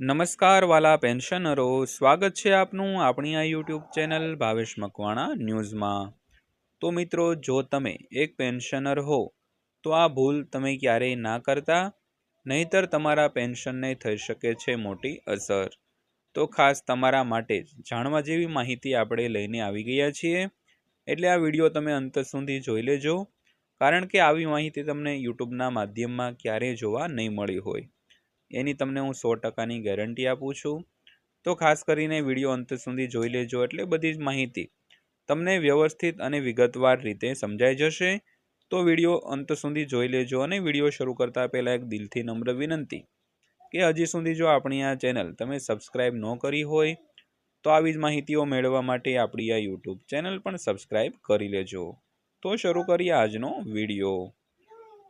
નમસ્કાર વાલા પેન્શનરો, સ્વાગત છે આપનું આપણી આ યુટ્યુબ ચેનલ ભાવેશ મકવાણા ન્યૂઝમાં. તો મિત્રો, જો તમે એક પેન્શનર હો, તો આ ભૂલ તમે ક્યારેય ના કરતા, નહીતર તમારા પેન્શનને થઈ શકે છે મોટી અસર. તો ખાસ તમારા માટે જાણવા જેવી માહિતી આપણે લઈને આવી ગયા છીએ. એટલે આ વીડિયો તમે અંત સુધી જોઈ લેજો, કારણ કે આવી માહિતી તમને યુટ્યુબના માધ્યમમાં ક્યારેય જોવા નહીં મળી હોય. એની તમને હું સો ટકાની ગેરંટી આપું છું. તો ખાસ કરીને વીડિયો અંત સુધી જોઈ લેજો એટલે બધી જ માહિતી તમને વ્યવસ્થિત અને વિગતવાર રીતે સમજાઈ જશે. તો વીડિયો અંત સુધી જોઈ લેજો અને વીડિયો શરૂ કરતાં પહેલાં એક દિલથી નમ્ર વિનંતી કે હજી સુધી જો આપણી આ ચેનલ તમે સબસ્ક્રાઈબ ન કરી હોય તો આવી જ માહિતીઓ મેળવવા માટે આપણી આ યુટ્યુબ ચેનલ પણ સબસ્ક્રાઈબ કરી લેજો. તો શરૂ કરીએ આજનો વીડિયો.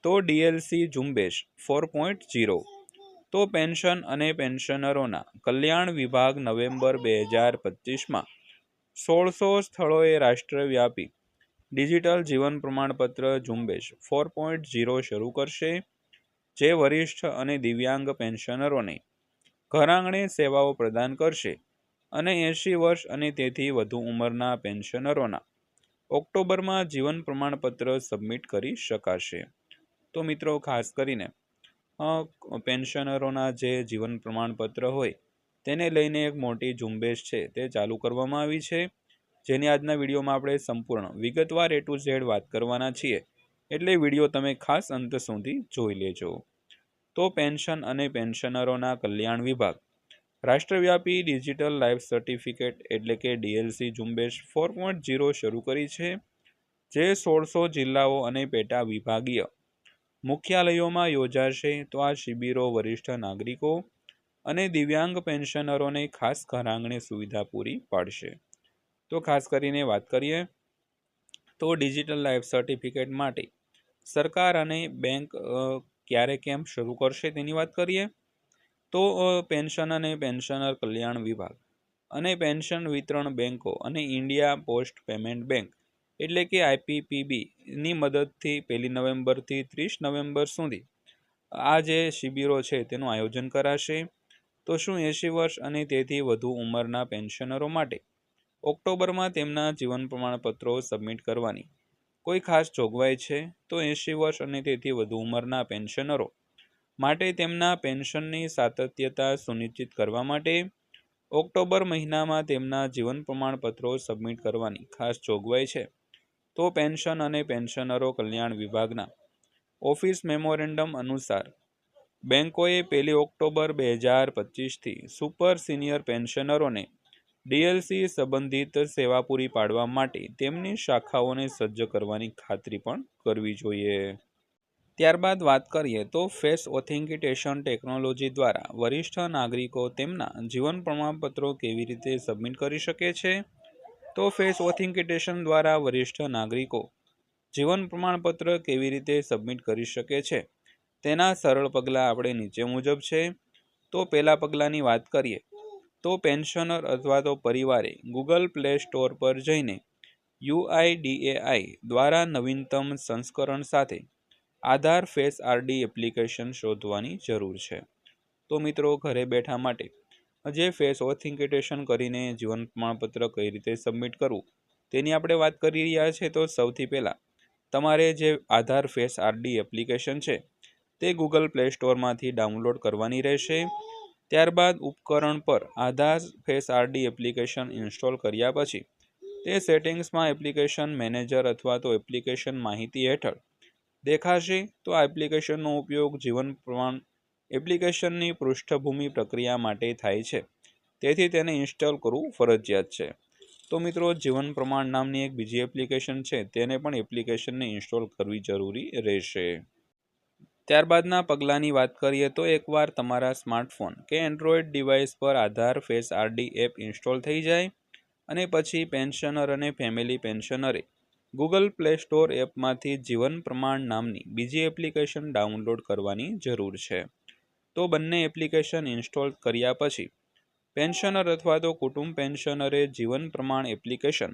તો ડીએલસી ઝુંબેશ ફોર પોઈન્ટ જીરો તો પેન્શન અને પેન્શનરોના કલ્યાણ વિભાગ નવેમ્બર બે હજાર પચીસમાં સોળસો સ્થળોએ રાષ્ટ્રવ્યાપી ડિજિટલ જીવન પ્રમાણપત્ર ઝુંબેશ ફોર પોઈન્ટ ઝીરો શરૂ કરશે, જે વરિષ્ઠ અને દિવ્યાંગ પેન્શનરોને ઘરઆંગણે સેવાઓ પ્રદાન કરશે અને એંશી વર્ષ અને તેથી વધુ ઉંમરના પેન્શનરોના ઓક્ટોબરમાં જીવન પ્રમાણપત્ર સબમિટ કરી શકાશે. તો મિત્રો, ખાસ કરીને પેન્શનરોના જે જીવન પ્રમાણપત્ર હોય, તેને લઈને એક મોટી ઝુંબેશ છે, તે ચાલુ કરવામાં આવી છે. જેની આજના વિડીયોમાં આપણે સંપૂર્ણ, વિગતવાર એ ટુ ઝેડ વાત કરવાના છીએ. એટલે વીડિયો તમે ખાસ અંત સુધી જોઈ લેજો. તો પેન્શન અને પેન્શનરોના કલ્યાણ વિભાગ. રાષ્ટ્રવ્યાપી ડિજિટલ લાઈફ સર્ટિફિકેટ એટલે કે ડીએલસી ઝુંબેશ ફોર પોઈન્ટ ઝીરો શરૂ કરી છે, જે સોળસો જિલ્લાઓ અને પેટા વિભાગીય મુખ્યાલયોમાં યોજાશે તો આ શિબિરો વરિષ્ઠ નાગરિકો અને દિવ્યાંગ પેન્શનરોને ખાસ ઘરાંગણે સુવિધા પૂરી પાડશે. તો ખાસ કરીને વાત કરીએ તો ડિજિટલ લાઈફ સર્ટિફિકેટ માટે સરકાર અને બેંક ક્યારે કેમ શરૂ કરશે તેની વાત કરીએ? તો પેન્શન અને પેન્શનર કલ્યાણ વિભાગ અને પેન્શન વિતરણ બેંકો અને ઇન્ડિયા પોસ્ટ પેમેન્ટ બેંક એટલે કે આઈપીપીબીની મદદથી પહેલી નવેમ્બરથી ત્રીસ નવેમ્બર સુધી આ જે શિબિરો છે તેનું આયોજન કરાશે. તો શું એંશી વર્ષ અને તેથી વધુ ઉંમરના પેન્શનરો માટે ઓક્ટોબરમાં તેમના જીવન પ્રમાણપત્રો સબમિટ કરવાની કોઈ ખાસ જોગવાઈ છે? તો એંશી વર્ષ અને તેથી વધુ ઉંમરના પેન્શનરો માટે તેમના પેન્શનની સાતત્યતા સુનિશ્ચિત કરવા માટે ઓક્ટોબર મહિનામાં તેમના જીવન પ્રમાણપત્રો સબમિટ કરવાની ખાસ જોગવાઈ છે. તો પેન્શન અને પેન્શનરો કલ્યાણ વિભાગના ઓફિસ મેમોરેન્ડમ અનુસાર બેંકોએ પહેલી ઓક્ટોબર બે હજાર પચીસથી સુપર સિનિયર પેન્શનરોને ડીએલસી સંબંધિત સેવા પૂરી પાડવા માટે તેમની શાખાઓને સજ્જ કરવાની ખાતરી પણ કરવી જોઈએ. ત્યારબાદ વાત કરીએ તો ફેસ ઓથેન્ટિકેશન ટેકનોલોજી દ્વારા વરિષ્ઠ નાગરિકો તેમના જીવન પ્રમાણપત્રો કેવી રીતે સબમિટ કરી શકે છે? તો ફેસ ઓથેન્ટિકેશન દ્વારા વરિષ્ઠ નાગરિકો જીવન પ્રમાણપત્ર કેવી રીતે સબમિટ કરી શકે છે? તેના સરળ પગલાં આપણે નીચે મુજબ છે. તો પહેલાં પગલાંની વાત કરીએ. તો પેન્શનર અથવા તો પરિવારે ગૂગલ પ્લે સ્ટોર પર જઈને યુઆઈડીએઆઈ દ્વારા નવીનતમ સંસ્કરણ સાથે આધાર ફેસ આરડી એપ્લિકેશન શોધવાની જરૂર છે. તો મિત્રો ઘરે બેઠા માટે જે ફેસ ઓથેન્ટિકેશન કરીને જીવન પ્રમાણપત્ર કઈ રીતે સબમિટ કરવું, તેની આપણે વાત કરી રહ્યા છીએ તો સૌથી પહેલાં, તમારે જે આધાર ફેસ આરડી એપ્લિકેશન છે, તે ગૂગલ પ્લે સ્ટોરમાંથી ડાઉનલોડ કરવાની રહેશે. ત્યારબાદ ઉપકરણ પર Aadhaar face RD application install કર્યા પછી, તે સેટિંગ્સમાં એપ્લિકેશન મેનેજર અથવા તો એપ્લિકેશન માહિતી હેઠળ દેખાશે. તો આ એપ્લિકેશનનો ઉપયોગ જીવન પ્રમાણ એપ્લિકેશનની પૃષ્ઠભૂમિ પ્રક્રિયા માટે થાય છે. તેથી તેને ઇન્સ્ટોલ કરવું ફરજિયાત છે. તો મિત્રો, જીવન પ્રમાણ નામની એક બીજી એપ્લિકેશન છે, તેને પણ એપ્લિકેશનને ઇન્સ્ટોલ કરવી જરૂરી રહેશે. ત્યારબાદના પગલાંની વાત કરીએ તો એકવાર તમારા સ્માર્ટફોન કે એન્ડ્રોઈડ ડિવાઇસ પર Aadhaar face RD app install થઈ જાય અને પછી પેન્શનર અને ફેમિલી પેન્શનરે ગૂગલ પ્લે સ્ટોર એપમાંથી જીવન પ્રમાણ નામની બીજી એપ્લિકેશન ડાઉનલોડ કરવાની જરૂર છે. તો બંને એપ્લિકેશન ઇન્સ્ટોલ કર્યા પછી પેન્શનર અથવા તો કુટુંબ પેન્શનરે જીવન પ્રમાણ એપ્લિકેશન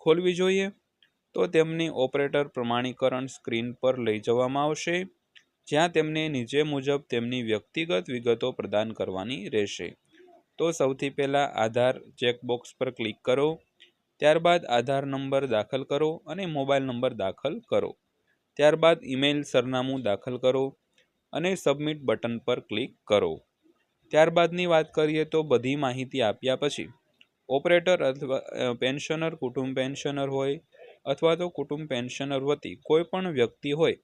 ખોલવી જોઈએ તો તેમની ઓપરેટર પ્રમાણીકરણ સ્ક્રીન પર લઈ જવામાં આવશે, જ્યાં તેમને નીચે મુજબ તેમની વ્યક્તિગત વિગતો પ્રદાન કરવાની રહેશે. તો સૌથી પહેલાં આધાર ચેકબોક્સ પર ક્લિક કરો, ત્યારબાદ આધાર નંબર દાખલ કરો અને મોબાઈલ નંબર દાખલ કરો. ત્યારબાદ ઈમેલ સરનામું દાખલ કરો. અને સબમિટ બટન પર ક્લિક કરો. ત્યારબાદની વાત કરીએ તો બધી માહિતી આપ્યા પછી ઓપરેટર અથવા પેન્શનર કુટુંબ પેન્શનર હોય અથવા તો કુટુંબ પેન્શનર વતી કોઈ પણ વ્યક્તિ હોય,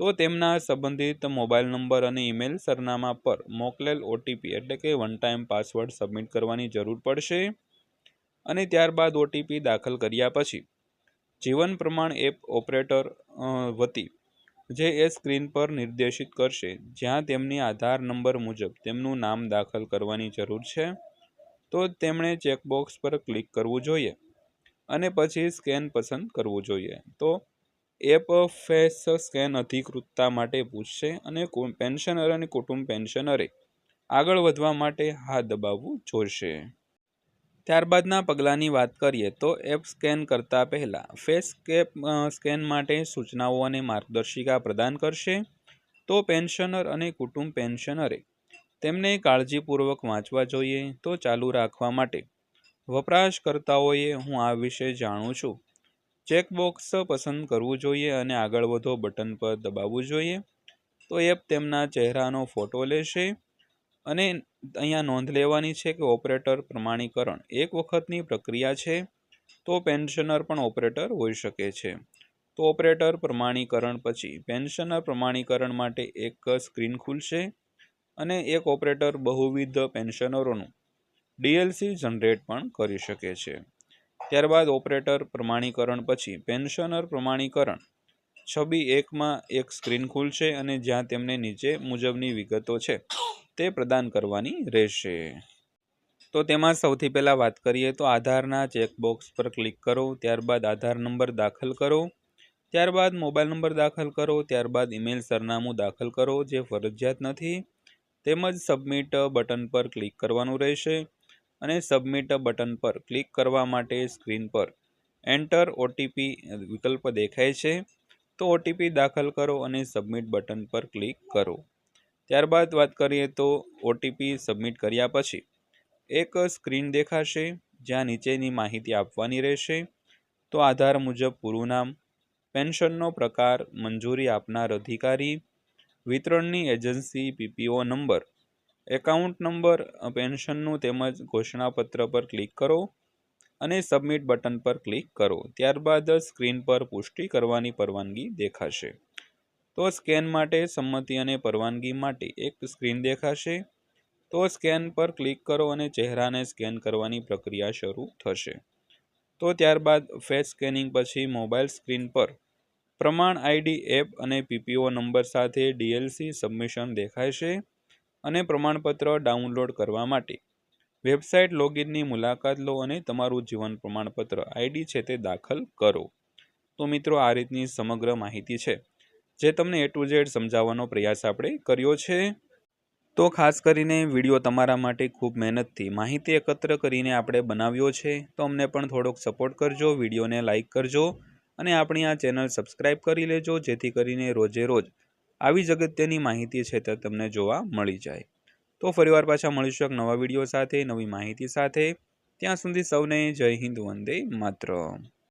તો તેમના સંબંધિત મોબાઈલ નંબર અને ઈમેલ સરનામા પર મોકલેલ ઓટીપી એટલે કે વન ટાઈમ પાસવર્ડ સબમિટ કરવાની જરૂર પડશે. અને ત્યારબાદ ઓટીપી દાખલ કર્યા પછી, જીવન પ્રમાણ એપ ઓપરેટર વતી જે એ સ્ક્રીન પર નિર્દેશિત કરશે. જ્યાં તેમની આધાર નંબર મુજબ તેમનું નામ દાખલ કરવાની જરૂર છે, તો તેમણે ચેકબોક્સ પર ક્લિક કરવું જોઈએ અને પછી સ્કેન પસંદ કરવું જોઈએ. તો એપ ફેસ સ્કેન અધિકૃતતા માટે પૂછશે અને પેન્શનર અને કુટુંબ પેન્શનરે આગળ વધવા માટે હા દબાવવું જોઈશે ત્યારબાદના પગલાંની વાત કરીએ તો એપ સ્કેન કરતા પહેલાં ફેસ કેપ સ્કેન માટે સૂચનાઓ અને માર્ગદર્શિકા પ્રદાન કરશે. તો પેન્શનર અને કુટુંબ પેન્શનરે તેમને કાળજીપૂર્વક વાંચવા જોઈએ. તો ચાલુ રાખવા માટે વપરાશકર્તાઓએ હું આ વિશે જાણું છું. ચેકબોક્સ પસંદ કરવું જોઈએ અને આગળ વધો બટન પર દબાવવું જોઈએ. તો એપ તેમના ચહેરાનો ફોટો લેશે અને અહીંયા નોંધ લેવાની છે કે ઓપરેટર પ્રમાણીકરણ એક વખતની પ્રક્રિયા છે, તો પેન્શનર પણ ઓપરેટર હોઈ શકે છે. તો ઓપરેટર પ્રમાણીકરણ પછી પેન્શનર પ્રમાણીકરણ માટે એક સ્ક્રીન ખુલશે અને એક ઓપરેટર બહુવિધ પેન્શનરોનું ડીએલસી જનરેટ પણ કરી શકે છે. ત્યારબાદ ઓપરેટર પ્રમાણીકરણ પછી પેન્શનર પ્રમાણીકરણ છબી એકમાં એક સ્ક્રીન ખુલશે અને જ્યાં તેમને નીચે મુજબની વિગતો છે. તે પ્રદાન કરવાની રહેશે. તો તેમાં સૌથી પહેલાં વાત કરીએ તો આધારના ચેકબોક્સ પર ક્લિક કરો, ત્યારબાદ આધાર નંબર દાખલ કરો, ત્યારબાદ મોબાઈલ નંબર દાખલ કરો, ત્યારબાદ ઈમેલ સરનામું દાખલ કરો, જે ફરજિયાત નથી. તેમજ સબમિટ બટન પર ક્લિક કરવાનું રહેશે અને સબમિટ બટન પર ક્લિક કરવા માટે સ્ક્રીન પર એન્ટર ઓટીપી વિકલ્પ દેખાય છે. તો ઓટીપી દાખલ કરો અને સબમિટ બટન પર ક્લિક કરો. ત્યારબાદ વાત કરીએ તો ઓટીપી સબમિટ કર્યા પછી, એક સ્ક્રીન દેખાશે, જ્યાં નીચેની માહિતી આપવાની રહેશે. તો આધાર મુજબ પૂરું નામ પેન્શનનો પ્રકાર, મંજૂરી આપનાર અધિકારી, વિતરણની agency PPO number account number પેન્શનનું તેમજ ઘોષણાપત્ર પર ક્લિક કરો અને સબમિટ બટન પર ક્લિક કરો. ત્યારબાદ સ્ક્રીન પર પુષ્ટિ કરવાની પરવાનગી દેખાશે. તો સ્કેન માટે સંમતિ અને પરવાનગી માટે એક સ્ક્રીન દેખાશે. તો સ્કેન પર ક્લિક કરો અને ચહેરાને સ્કેન કરવાની પ્રક્રિયા શરૂ થશે. તો ત્યારબાદ ફેસ સ્કેનિંગ પછી મોબાઈલ સ્ક્રીન પર પ્રમાણ આઈડી, એપ અને પીપીઓ નંબર સાથે ડીએલસી સબમિશન દેખાશે અને પ્રમાણપત્ર ડાઉનલોડ કરવા માટે. વેબસાઇટ લોગિનની મુલાકાત લો અને તમારું જીવન પ્રમાણપત્ર આઈડી છે તે દાખલ કરો. તો મિત્રો, આ રીતની સમગ્ર માહિતી છે. જે તમને એ ટુ ઝેડ સમજાવવાનો પ્રયાસ આપણે કર્યો છે, તો ખાસ કરીને વીડિયો તમારા માટે ખૂબ મહેનતથી માહિતી એકત્ર કરીને આપણે બનાવ્યો છે, તો અમને પણ થોડોક સપોર્ટ કરજો, વિડીયોને લાઇક કરજો અને આપણી આ ચેનલ સબસ્ક્રાઈબ કરી લેજો, જેથી કરીને રોજે રોજ આવી જ અગત્યની માહિતી છે તે તમને જોવા મળી જાય. તો ફરીવાર પાછા મળીશું એક નવા વીડિયો સાથે, નવી માહિતી સાથે. ત્યાં સુધી સૌને જય હિન્દ, વંદે માત્ર